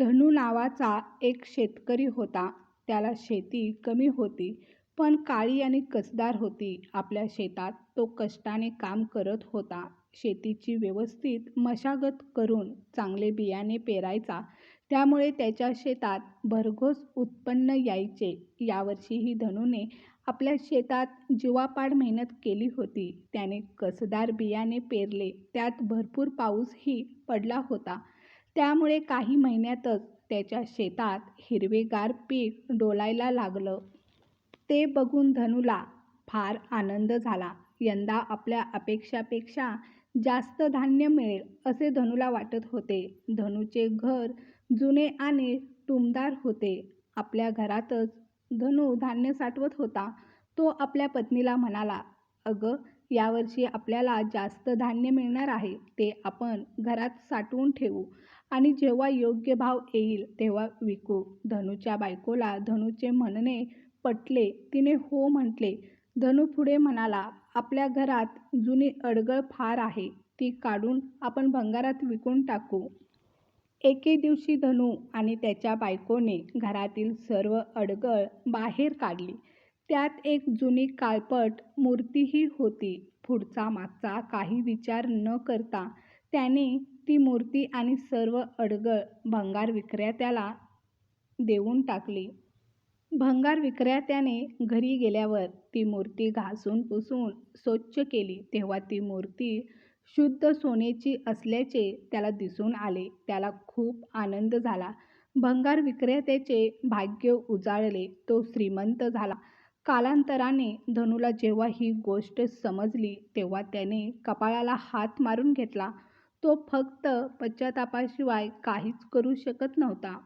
धनू नावाचा एक शेतकरी होता. त्याला शेती कमी होती, पण काळी आणि कसदार होती. आपल्या शेतात तो कष्टाने काम करत होता. शेतीची व्यवस्थित मशागत करून चांगले बियाणे पेरायचा. त्यामुळे त्याच्या शेतात भरघोस उत्पन्न यायचे. यावर्षीही धनूने आपल्या शेतात जीवापाड मेहनत केली होती. त्याने कसदार बियाणे पेरले. त्यात भरपूर पाऊसही पडला होता. त्यामुळे काही महिन्यातच त्याच्या शेतात हिरवेगार पीक डोलायला लागलं. ते बघून धनूला फार आनंद झाला. यंदा आपल्या अपेक्षापेक्षा जास्त धान्य मिळेल, असे धनूला वाटत होते. धनूचे घर जुने आणि टुमदार होते. आपल्या घरातच धनू धान्य साठवत होता. तो आपल्या पत्नीला म्हणाला, अगं, यावर्षी आपल्याला जास्त धान्य मिळणार आहे. ते आपण घरात साठवून ठेवू आणि जेव्हा योग्य भाव येईल, तेव्हा विकू. धनूच्या बायकोला धनूचे म्हणणे पटले. तिने हो म्हटले. धनू पुढे म्हणाला, आपल्या घरात जुनी अडगळ फार आहे. ती काढून आपण भंगारात विकून टाकू. एके दिवशी धनू आणि त्याच्या बायकोने घरातील सर्व अडगळ बाहेर काढली. त्यात एक जुनी काळपट मूर्तीही होती. पुढचा मागचा काही विचार न करता त्याने ती मूर्ती आणि सर्व अडगळ भंगार विक्रेत्याला देऊन टाकली. भंगार विक्रेत्याने घरी गेल्यावर ती मूर्ती घासून पुसून स्वच्छ केली, तेव्हा ती मूर्ती शुद्ध सोन्याची असल्याचे त्याला दिसून आले. त्याला खूप आनंद झाला. भंगार विक्रेत्याचे भाग्य उजाळले तो श्रीमंत झाला. कालांतराने धनूला जेव्हा ही गोष्ट समजली, तेव्हा त्याने कपाळाला हात मारून घेतला. तो फक्त पश्चातापाशिवाय काहीच करू शकत नव्हता.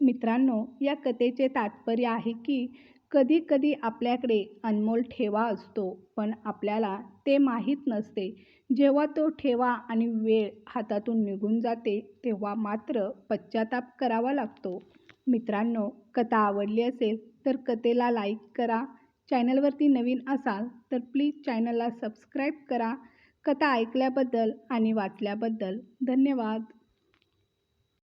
मित्रांनो, या कथेचे तात्पर्य आहे की, कधी कधी आपल्याकडे अनमोल ठेवा असतो, पण आपल्याला ते माहीत नसते. जेव्हा तो ठेवा आणि वेळ हातातून निघून जाते, तेव्हा मात्र पश्चाताप करावा लागतो. मित्रांनो, कथा आवडली असेल तर कथेला लाईक करा. चॅनलवरती नवीन असाल तर प्लीज चॅनलला सबस्क्राईब करा. कथा ऐकल्याबद्दल आणि वाचल्याबद्दल धन्यवाद.